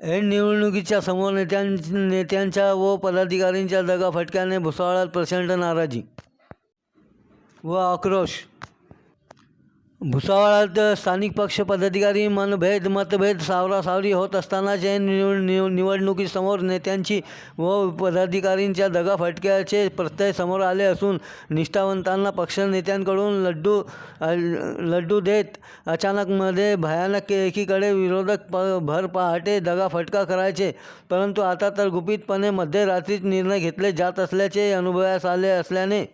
ऐन निवडणुकीच्या समोर नेत्यां नेत्यांच्या व पदाधिकाऱ्यांच्या दगाफटक्याने भुसावळात प्रचंड नाराजी व आक्रोश. भुसावळात स्थानिक पक्ष पदाधिकारी मनभेद मतभेद सावरासावरी होत असतानाच ऐन निव निव निवडणुकीसमोर नेत्यांची व पदाधिकारींच्या दगाफटक्याचे प्रत्यय समोर आले असून निष्ठावंतांना पक्षनेत्यांकडून लड्डू लड्डू देत अचानकमध्ये भयानक एकीकडे विरोधक प भर पहाटे दगाफटका करायचे. परंतु आता तर गुपितपणे मध्यरात्रीच निर्णय घेतले जात असल्याचे अनुभवास आले असल्याने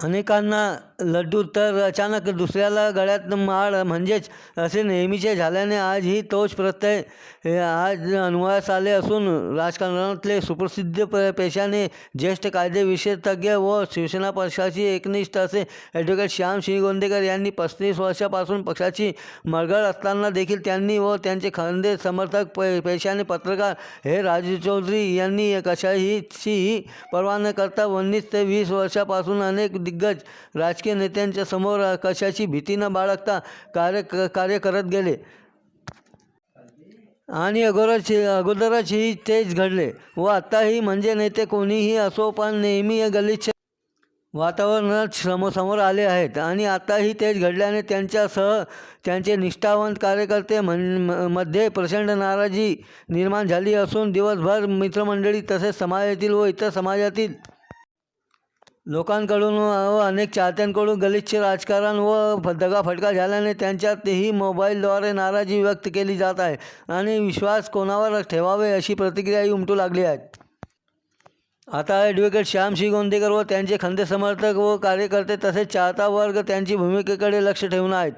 अनेकांना लड्डू तर अचानक दुसऱ्याला गळ्यात माळ म्हणजेच असे नेहमीचे झाल्याने आज ही तोच प्रत्यय आज अन्वयास आले असून राजकारणातले सुप्रसिद्ध प पेशाने ज्येष्ठ कायदे विशेषज्ञ व शिवसेना पक्षाची एकनिष्ठ असे ॲडव्होकेट श्याम गोंदेकर यांनी पस्तीस वर्षापासून पक्षाची मळगळ असताना देखील त्यांनी व त्यांचे खंदे समर्थक पे पेशाने पत्रकार हे राजू चौधरी यांनी कशाहीची पर्वा न करता उन्नीस ते वीस वर्षापासून अनेक दिग्गज राजकीय नेत्यांच्या समोर कशाची भीती न बाळगता कार्य क- कार्य करत गेले. आणि अगोदरचे अगोदरचही तेच घडले व आत्ताही म्हणजे नेते कोणीही असो पण नेहमी गलिच्छ वातावरणात समोर समोर आले आहेत. आणि आताही तेच घडल्याने त्यांच्यासह त्यांचे निष्ठावंत कार्यकर्ते म्हण म- मध्ये प्रचंड नाराजी निर्माण झाली असून दिवसभर मित्रमंडळी तसेच समाजातील व इतर समाजातील लोकांकडून व अनेक चाहत्यांकडून गलिच्छ राजकारण व दगाफटका झाल्याने त्यांच्यातही मोबाईलद्वारे नाराजी व्यक्त केली जात आहे आणि विश्वास कोणावर ठेवावे अशी प्रतिक्रियाही उमटू लागली आहे. आता ॲडव्होकेट श्याम गोंदेकर व त्यांचे खंदे समर्थक व कार्यकर्ते तसेच चाहता वर्ग त्यांची भूमिकेकडे लक्ष ठेवून आहेत.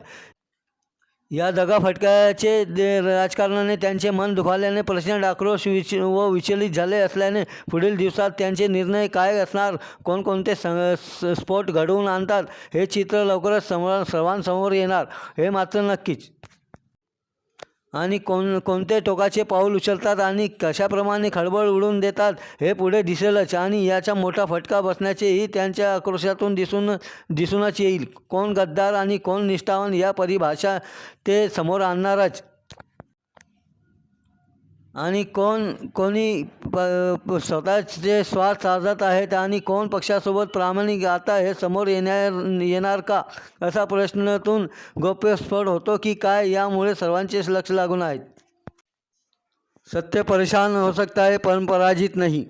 या दगाफटक्याचे दे राजकारणाने त्यांचे मन दुखावल्याने प्रचंड आक्रोश विच व विचलित झाले असल्याने पुढील दिवसात त्यांचे निर्णय काय असणार? कोणकोणते सं स- स्फोट घडवून आणतात? हे चित्र लवकरच समोर सर्वांसमोर येणार. हे मात्र नक्कीच. आणि कोण कोणते टोकाचे पाऊल उचलतात आणि कशाप्रमाणे खळबळ उडवून देतात हे पुढे दिसेलच. आणि याचा मोठा फटका बसण्याचेही त्यांच्या आक्रोशातून दिसून दिसूनच येईल. कोण गद्दार आणि कोण निष्ठावान या परिभाषा ते समोर आणणारच. आणि कोण कोणी प स्वतःचे स्वार्थ साधत आहेत आणि कोण पक्षासोबत प्रामाणिक आता हे समोर येणार येणार का? असा प्रश्नातून गोप्यस्फोट होतो की काय? यामुळे सर्वांचेच लक्ष लागून आहेत. सत्य परेशान हो सकता है पण पराजित नहीं.